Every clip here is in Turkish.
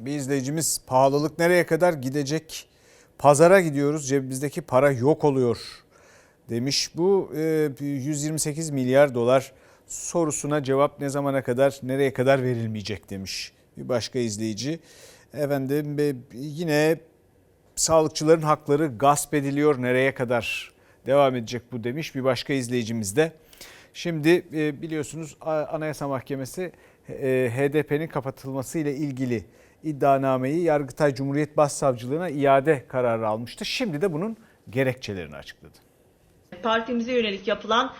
Bir izleyicimiz pahalılık nereye kadar gidecek? Pazara gidiyoruz cebimizdeki para yok oluyor demiş. Bu e, 128 milyar dolar sorusuna cevap ne zamana kadar nereye kadar verilmeyecek demiş bir başka izleyici. Efendim e, yine sağlıkçıların hakları gasp ediliyor nereye kadar devam edecek bu demiş bir başka izleyicimiz de. Şimdi e, biliyorsunuz Anayasa Mahkemesi e, HDP'nin kapatılması ile ilgili iddianameyi Yargıtay Cumhuriyet Başsavcılığına iade kararı almıştı. Şimdi de bunun gerekçelerini açıkladı. Partimize yönelik yapılan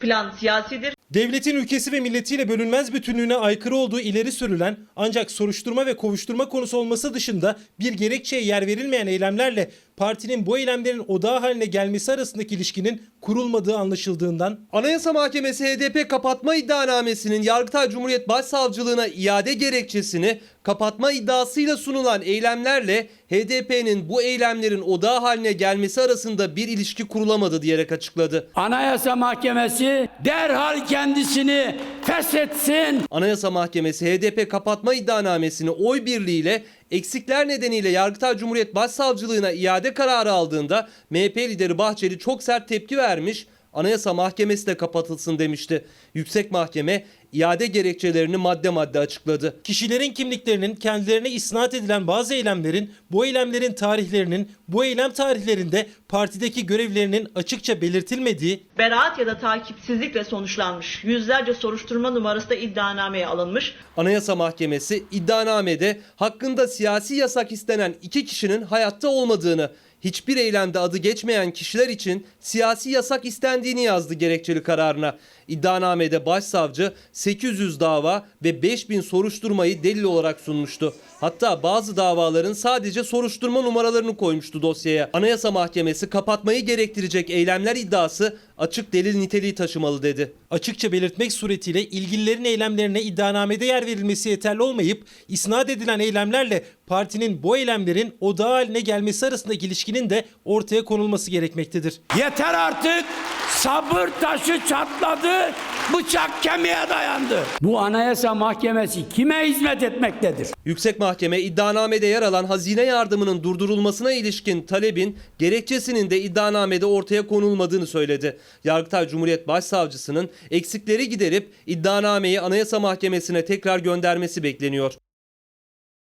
plan siyasidir. Devletin ülkesi ve milletiyle bölünmez bütünlüğüne aykırı olduğu ileri sürülen ancak soruşturma ve kovuşturma konusu olması dışında bir gerekçeye yer verilmeyen eylemlerle partinin bu eylemlerin odağı haline gelmesi arasındaki ilişkinin kurulmadığı anlaşıldığından Anayasa Mahkemesi HDP kapatma iddianamesinin Yargıtay Cumhuriyet Başsavcılığına iade gerekçesini kapatma iddiasıyla sunulan eylemlerle HDP'nin bu eylemlerin odağı haline gelmesi arasında bir ilişki kurulamadı diyerek açıkladı. Anayasa Mahkemesi derhal kendisini feshetsin. Anayasa Mahkemesi HDP kapatma iddianamesini oy birliğiyle eksikler nedeniyle Yargıtay Cumhuriyet Başsavcılığına iade kararı aldığında MHP lideri Bahçeli çok sert tepki vermiş. Anayasa Mahkemesi de kapatılsın demişti. Yüksek Mahkeme iade gerekçelerini madde madde açıkladı. kişilerin kimliklerinin kendilerine isnat edilen bazı eylemlerin, bu eylemlerin tarihlerinin, bu eylem tarihlerinde partideki görevlerinin açıkça belirtilmediği Beraat ya da takipsizlikle sonuçlanmış. Yüzlerce soruşturma numarası da iddianameye alınmış. Anayasa Mahkemesi iddianamede hakkında siyasi yasak istenen iki kişinin hayatta olmadığını, hiçbir eylemde adı geçmeyen kişiler için siyasi yasak istendiğini yazdı gerekçeli kararına. İddianamede başsavcı 800 dava ve 5000 soruşturmayı delil olarak sunmuştu. Hatta bazı davaların sadece soruşturma numaralarını koymuştu dosyaya. Anayasa Mahkemesi kapatmayı gerektirecek eylemler iddiası açık delil niteliği taşımalı dedi. açıkça belirtmek suretiyle ilgililerin eylemlerine iddianamede yer verilmesi yeterli olmayıp isnat edilen eylemlerle partinin bu eylemlerin odağı haline gelmesi arasındaki ilişkinin de ortaya konulması gerekmektedir. Yeter artık. Sabır taşı çatladı. Bıçak kemiğe dayandı. Bu Anayasa Mahkemesi kime hizmet etmektedir? Yüksek Mahkeme iddianamede yer alan hazine yardımının durdurulmasına ilişkin talebin gerekçesinin de iddianamede ortaya konulmadığını söyledi. Yargıtay Cumhuriyet Başsavcısının eksikleri giderip iddianameyi Anayasa Mahkemesi'ne tekrar göndermesi bekleniyor.